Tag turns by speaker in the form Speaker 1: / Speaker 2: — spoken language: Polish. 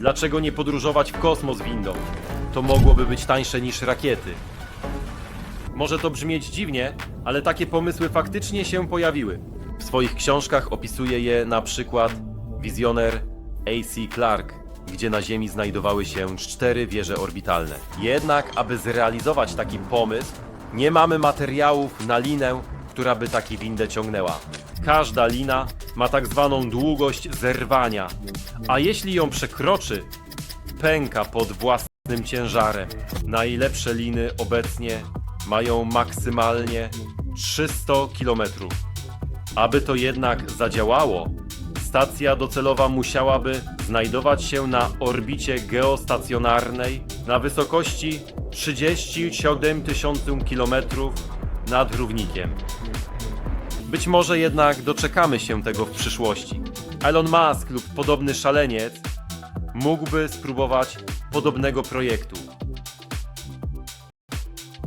Speaker 1: Dlaczego nie podróżować w kosmos windą? To mogłoby być tańsze niż rakiety. Może to brzmieć dziwnie, ale takie pomysły faktycznie się pojawiły. W swoich książkach opisuje je na przykład wizjoner A.C. Clarke, gdzie na Ziemi znajdowały się cztery wieże orbitalne. Jednak, aby zrealizować taki pomysł, nie mamy materiałów na linę, która by taki windę ciągnęła. Każda lina ma tak zwaną długość zerwania, a jeśli ją przekroczy, pęka pod własnym ciężarem. Najlepsze liny obecnie mają maksymalnie 300 km. Aby to jednak zadziałało, stacja docelowa musiałaby znajdować się na orbicie geostacjonarnej na wysokości 37 tysięcy km nad równikiem. Być może jednak doczekamy się tego w przyszłości. Elon Musk lub podobny szaleniec mógłby spróbować podobnego projektu.